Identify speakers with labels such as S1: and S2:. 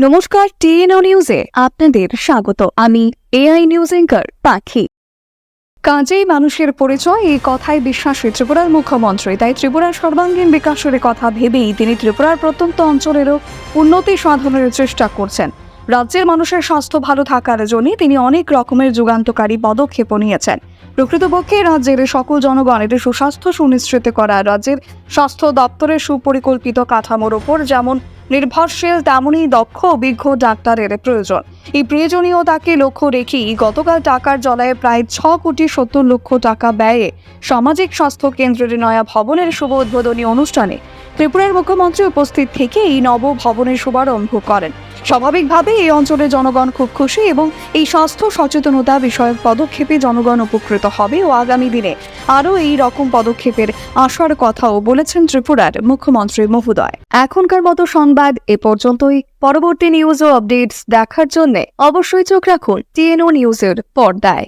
S1: নমস্কার, টিএনও নিউজে আপনাদের স্বাগত। আমি এআই নিউজ এঙ্কার পাখি। কাজেই মানুষের পরিচয়, এই কথায় বিশ্বাসী ত্রিপুরার মুখ্যমন্ত্রী। তাই ত্রিপুরার সর্বাঙ্গীন বিকাশের কথা ভেবেই তিনি ত্রিপুরার প্রত্যন্ত অঞ্চলেরও উন্নতি সাধনের চেষ্টা করছেন। রাজ্যের মানুষের স্বাস্থ্য ভালো থাকার জন্য তিনি অনেক রকমের যুগান্তকারী পদক্ষেপ নিয়েছেন। প্রকৃতপক্ষে রাজ্যের সকল জনগণের সুস্বাস্থ্য সুনিশ্চিত করা রাজ্যের স্বাস্থ্য দপ্তরের সুপরিকল্পিত কাঠামোর ওপর যেমন নির্ভরশীল, তেমনই দক্ষ অভিজ্ঞ ডাক্তারের প্রয়োজন। এই প্রয়োজনীয়তাকে লক্ষ্য রেখেই গতকাল টাকার জলায় প্রায় ছ কোটি সত্তর লক্ষ টাকা ব্যয়ে সামাজিক স্বাস্থ্য কেন্দ্রের নয়া ভবনের শুভ উদ্বোধনী অনুষ্ঠানে ত্রিপুরার মুখ্যমন্ত্রী উপস্থিত থেকে এই নব ভবনের শুভারম্ভ করেন। স্বাভাবিকভাবে এই অঞ্চলের জনগণ খুব খুশি এবং এই স্বাস্থ্য সচেতনতা বিষয়ক পদক্ষেপে জনগণ উপকৃত হবে ও আগামী দিনে আরও এই রকম পদক্ষেপের আসার কথাও বলেছেন ত্রিপুরার মুখ্যমন্ত্রী মহোদয়। এখনকার মতো সংবাদ এ পর্যন্তই। পরবর্তী নিউজ ও আপডেটস দেখার জন্য অবশ্যই চোখ রাখুন টিএনও নিউজের পর্দায়।